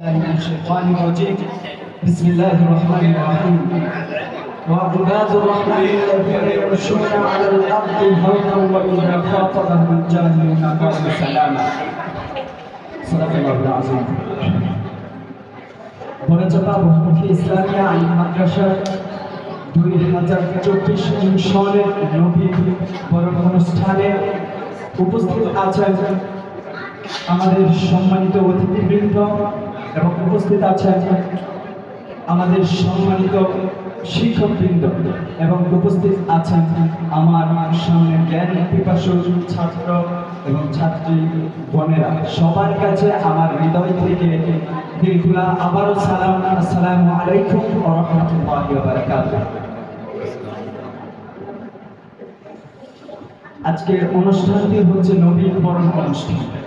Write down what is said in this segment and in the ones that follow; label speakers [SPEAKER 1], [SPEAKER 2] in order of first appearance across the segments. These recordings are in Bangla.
[SPEAKER 1] الله من الشيطان الرجيم بسم الله الرحمن الرحيم وعباد الرحمن الذين يمشون على الارض هونا واذا خاطبهم الجاهلون قالوا سلاما صدق الله العظيم বড়চাপা বহুমুখী ইসলামিয়া আইন মাদ্রাসার দুই হাজার চব্বিশ সনের নবীন বরণ অনুষ্ঠানে উপস্থিত আছেন আমাদের সম্মানিত অতিথিবৃন্দ এবং উপস্থিত আছেন আমাদের সম্মানিত শিক্ষকবৃন্দ এবং উপস্থিত আছেন আমার সামনে জ্ঞান পিপাসু ছাত্র এবং ছাত্রী বোনেরা। সবার কাছে আমার হৃদয় থেকে দিলগুলা আবারও সালাম। আসসালামু আলাইকুম রাহমাতুল্লাহি ওয়া আজকের অনুষ্ঠানটি হচ্ছে নবীন বরণ অনুষ্ঠান।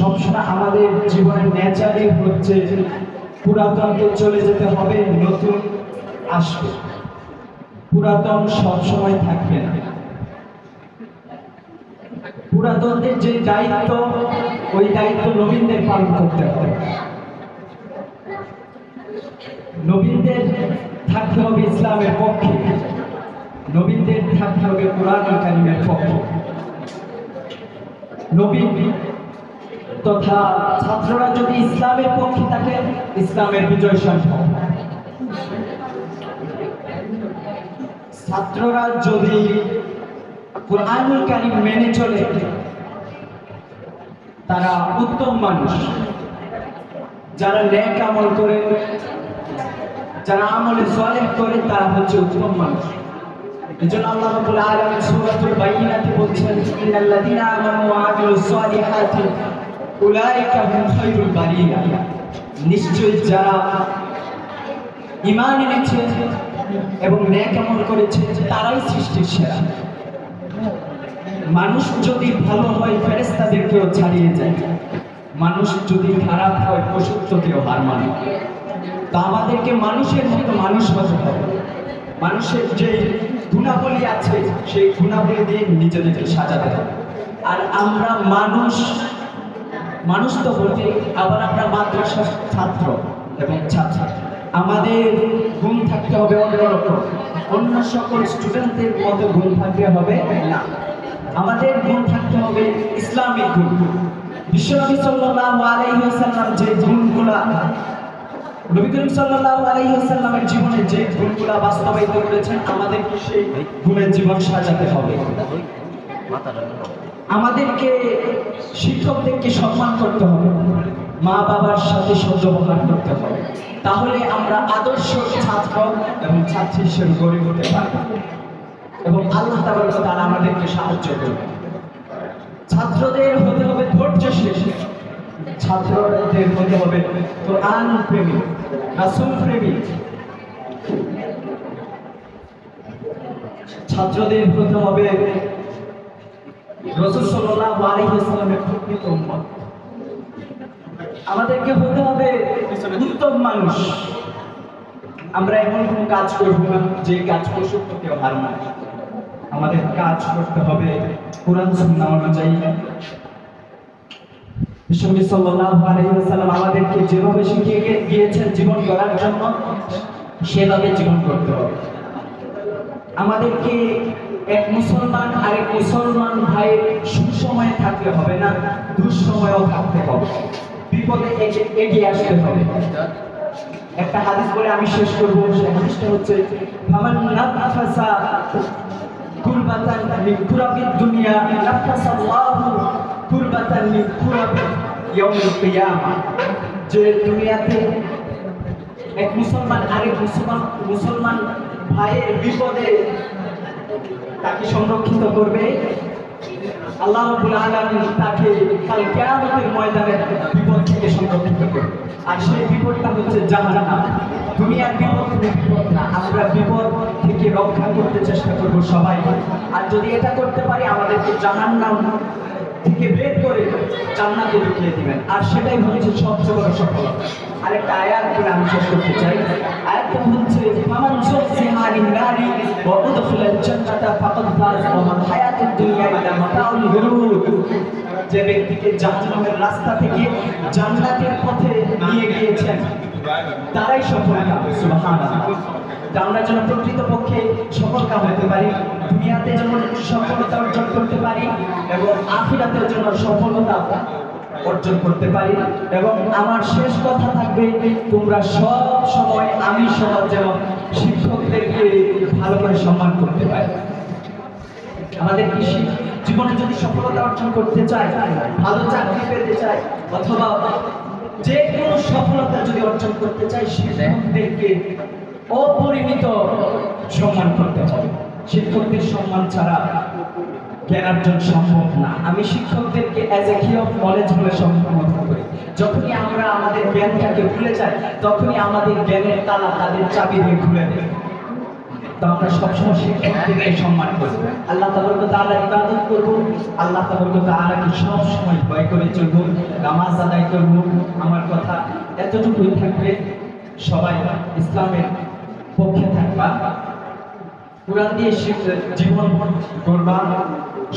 [SPEAKER 1] সবসময় আমাদের জীবনের ন্যাচারই হচ্ছে পুরাতনকে চলে যেতে হবে, নতুন আসবে। পুরাতন সবসময় থাকবে না। পুরাতনদের যে দায়িত্ব, ওই দায়িত্ব নবীনদের পালন করতে হবে। নবীনদের থাকতে হবে ইসলামের পক্ষে। নবীনদের থাকতে হবে কোরআন কারিমের পক্ষে। নবীন তথা ছাত্ররা যদি ইসলামের পক্ষে থাকে, ইসলামের বিজয় সম্ভব। ছাত্ররা যদি কোরআনুল কারিম মেনে চলে, তারা উত্তম মানুষ। যারা ন্যাক আমল করে, যারা আমলে সলেহ করে, তারা হচ্ছে উত্তম মানুষ। এজন্য আল্লাহ রাব্বুল আলামিন সূরাতুল বলছেন, ইন্নাল্লাযীনা আমানু ওয়া আমিলুস সালিহাতি নিশ্চয়ই যারা ঈমান এনেছে এবং নেক আমল করেছে, তারাই সৃষ্টির সেরা। মানুষ যদি ভালো হয়, ফেরেশতাদেরকেও ছাড়িয়ে যায়। মানুষ যদি খারাপ হয়, পশুত্বকেও হার মানে। তা আমাদেরকে মানুষের মতো মানুষ হতে হবে। মানুষের যে গুণাবলী আছে, সেই গুণাবলী দিয়ে নিজেদেরকে সাজাতে হবে। আর আমরা মানুষ মানুষ তো বলতে আবার আমরা মাদ্রাসার ছাত্র এবং ছাত্র। আমাদের গুণ থাকতে হবে অন্যরকম অন্য সকল স্টুডেন্টদের মতো গুণ থাকতে হবে না। আমাদের গুণ থাকতে হবে ইসলামিক গুণ বিশ্বনবী সাল্লাল্লাহু আলাইহি ওয়াসাল্লাম যে গুণগুলা নবী করিম সাল্লাল্লাহু আলাইহি ওয়াসাল্লামের জীবনে যে গুণগুলা বাস্তবায়িত করেছেন আমাদেরকে সেই গুণের জীবন সাজাতে হবে। আমাদেরকে শিক্ষকদেরকে সম্মান করতে হবে। মা বাবার সাথে সদ্ব্যবহার করতে হবে। তাহলে আমরা আদর্শ ছাত্র এবং ছাত্রী হিসেবে গড়ে উঠতে পারব। এবং আল্লাহ তাআলা আমাদেরকে সাহায্য করবে। ছাত্রদের হতে হবে ধৈর্য ধৈর্যশীল। ছাত্রদের হতে হবে কোরআন প্রেমী, রাসূল প্রেমী। ছাত্রদের হতে হবে রসুল সাল্লাল্লাহু আলাইহি ওয়াসাল্লামের প্রকৃত উম্মত আমাদেরকে হতে হবে উত্তম মানুষ, আমরা এমন কোনো কাজ করব না যে কাজ কেউ হার না। আমাদের কাজ করতে হবে কোরআন, সুন্নাহ অনুযায়ী। বিশ্বনবী সাল্লাল্লাহু আলাইহি ওয়াসাল্লাম আমাদেরকে যেভাবে শিখিয়ে গিয়েছেন জীবন জন্য, সেভাবে জীবন করতে হবে। আমাদেরকে এক মুসলমান আরেক মুসলমান ভাইয়ের সুসময়ে থাকলে হবে না, দুঃসময়েও থাকতে হবে। বিপদে এগিয়ে- আসতে হবে। একটা হাদিস বলে আমি শেষ হাদিসটা হচ্ছে দুনিয়াতে এক মুসলমান, আরেক মুসলমান মুসলমান ভাইয়ের বিপদে তাকে সংরক্ষিত করবে আল্লাহ রাব্বুল আলামিন তাকে কাল কিয়ামতের ময়দানে বিপদ থেকে সংরক্ষিত করবে আর সেই বিপদটা হচ্ছে জাহান্নাম। দুনিয়ার বিপদ বিপদ না। আমরা বিপদ থেকে রক্ষা করতে চেষ্টা করব সবাই। আর যদি এটা করতে পারি, আমাদেরকে জাহান্নাম থেকে বের করে জান্নাতে ঢুকিয়ে দিবেন। আর সেটাই হচ্ছে সবচেয়ে বড় সফলতা। আরেকটা আয়াত করে আমি শেষ করতে চাই। আয়াতটা হচ্ছে, ফামান আনিন নারি ওয়া উদখিলাল জান্নাতা যে ব্যক্তিকে রাস্তা থেকে পথে নিয়ে গিয়েছেন, তারাই আমরা যেন হতে পারি, দুনিয়াতে যেন সফলতা অর্জন করতে পারি এবং সফলতা অর্জন করতে পারি। এবং আমার শেষ কথা থাকবে, তোমরা সব সময় আমি সমাজ যেন শিক্ষকদেরকে ভালো করে সম্মান করতে পারি। আমাদের জীবনে যদি সফলতা অর্জন করতে চাই ভালো চাকরি পেতে চাই অথবা যে কোনো সফলতা যদি অর্জন করতে চাই শিক্ষকদেরকে অপরিমিত সম্মান করতে হবে। শিক্ষকদের সম্মান ছাড়া জ্ঞান অর্জন সম্ভব না। আমি শিক্ষকদেরকে অ্যাজ এ কি অফ নলেজ বলে সম্বোধন করি। যখনই আমরা আমাদের জ্ঞানটাকে ভুলে যাই, তখনই আমাদের জ্ঞানের তালা তাদের চাবি দিয়ে খুলে দেয়। আমরা সবসময় শিক্ষকদেরকে সম্মান করব আল্লাহ ইবাদত করব, আল্লাহ সবসময় ভয় করে চলবো, নামাজ আদায় করব। আমার কথা এতটুকুই থাকবে। সবাই ইসলামের পক্ষে থাকবা। কোরআন দিয়ে জীবন করবা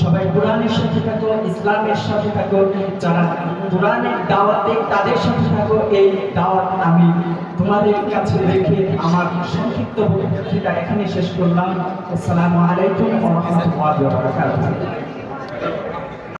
[SPEAKER 1] সবাই কোরআনের সাথে থাকো, ইসলামের সাথে থাকো, যারা কোরআনের দাওয়াতে তাদের সাথে থাকো, এই দাওয়াত আমি তোমাদের কাছে রেখে আমার সংক্ষিপ্ত বক্তৃতা এখানে শেষ করলাম। আসসালামু আলাইকুম ওয়া রাহমাতুল্লাহি ওয়া বারাকাতুহু।